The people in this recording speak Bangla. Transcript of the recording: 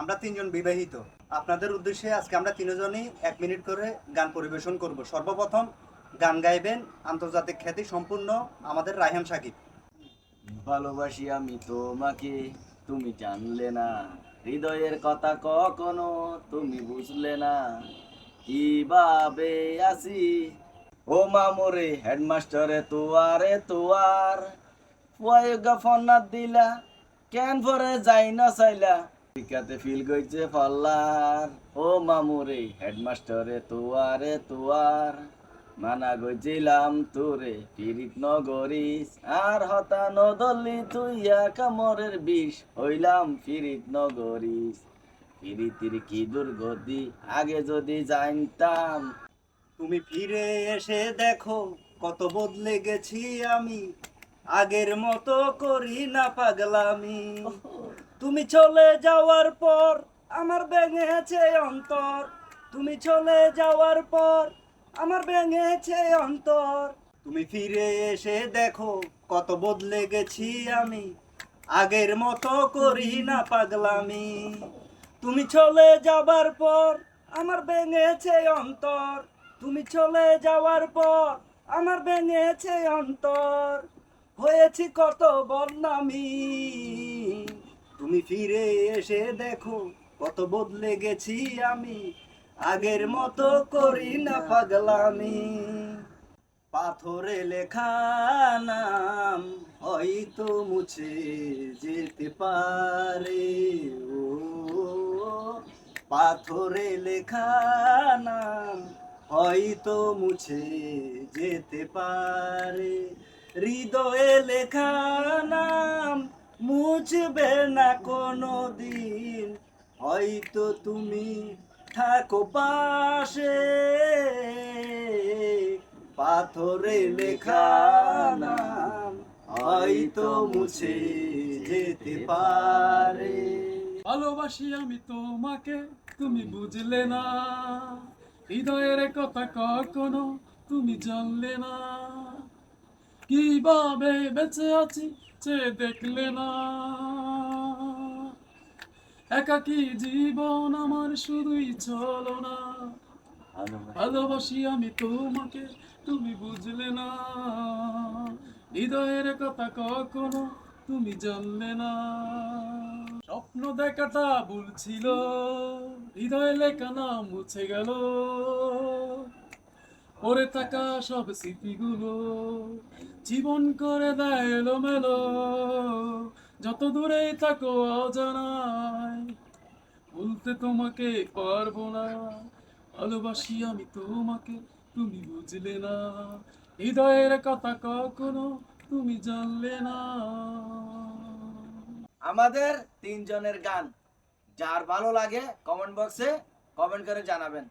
আমরা তিনজন বিবাহিত। আপনাদের উদ্দেশ্যে আজকে আমরা তিনজনই এক মিনিট করে গান পরিবেশন করব। সর্বপ্রথম গান গাইবেন আন্তর্জাতিক খ্যাতি সম্পূর্ণ আমাদের রায়হান সাকিব। ভালোবাসি আমি তোমাকে, তুমি জানলে না। হৃদয়ের কথা কখনো তুমি বুঝলে না। কীভাবে আসি ও মামরে হেডমাস্টারে তোয়ারে তোয়ার পয়গা ফোনা দিলা, কেন পরে যাই না চাইলা? টিকাতে ফিল গইছে ফল্লার। ও মামুরে হেডমাস্টারে তোয়ারে তোয়ার। মানা তোরে পিরিত নগরিস আর হতা নদলি কামরের বিষ। হইলাম পিরিত নগরিস পিরিতির কি দুর্গতি আগে যদি জানতাম। তুমি ফিরে এসে দেখো কত বদলে গেছি আমি। আগের মতো করি না পাগলামি। তুমি চলে যাওয়ার পর আমার ভেঙেছে অন্তর। তুমি চলে যাওয়ার পর আমার ভেঙেছে অন্তর। তুমি ফিরে এসে দেখো কত বদলে গেছি আমি। আগের মতো করি না পাগলামি। তুমি চলে যাবার পর আমার ভেঙেছে অন্তর। তুমি চলে যাওয়ার পর আমার ভেঙেছে অন্তর। হয়েছি কত বদনামি। তুমি ফিরে এসে দেখো, কত বদলে গেছি আমি। আগের মতো করি না পাগলামি। পাথরে লেখা নাম হয়তো মুছে যেতে পারে। ও, পাথরে লেখা নাম হয়তো মুছে যেতে পারে। হৃদয়ে লেখা নাম মুছবে না কোনো দিন হয়তো তুমি থাকো পাশে। পাথরে লেখা নাম হয়তো মুছে যেতে পারে। ভালোবাসি আমি তোমাকে, তুমি বুঝলে না। হৃদয়ের কথা কখনো তুমি জানলে না। কীভাবে বেঁচে আছি সে দেখলে না। একাকি জীবন আমার শুধুই চলো না ভালোবাসি আমি তোমাকে, তুমি বুঝলে না। হৃদয়ের কথা কখনো তুমি জানলে না। স্বপ্ন দেখাটা ভুল ছিল, হৃদয়ে লেখা না মুছে গেল। পরে থাকা সব স্মৃতিগুলো জীবন করে দেয় এলোমেলো। যত দূরে থাকো অজানায়, বলতে তোমাকে পারব না। ভালোবাসি আমি তোমাকে, তুমি বুঝলে না। হৃদয়ের কথা কখনো তুমি জানলে না। আমাদের তিনজনের গান, যার ভালো লাগে কমেন্ট বক্সে কমেন্ট করে জানাবেন।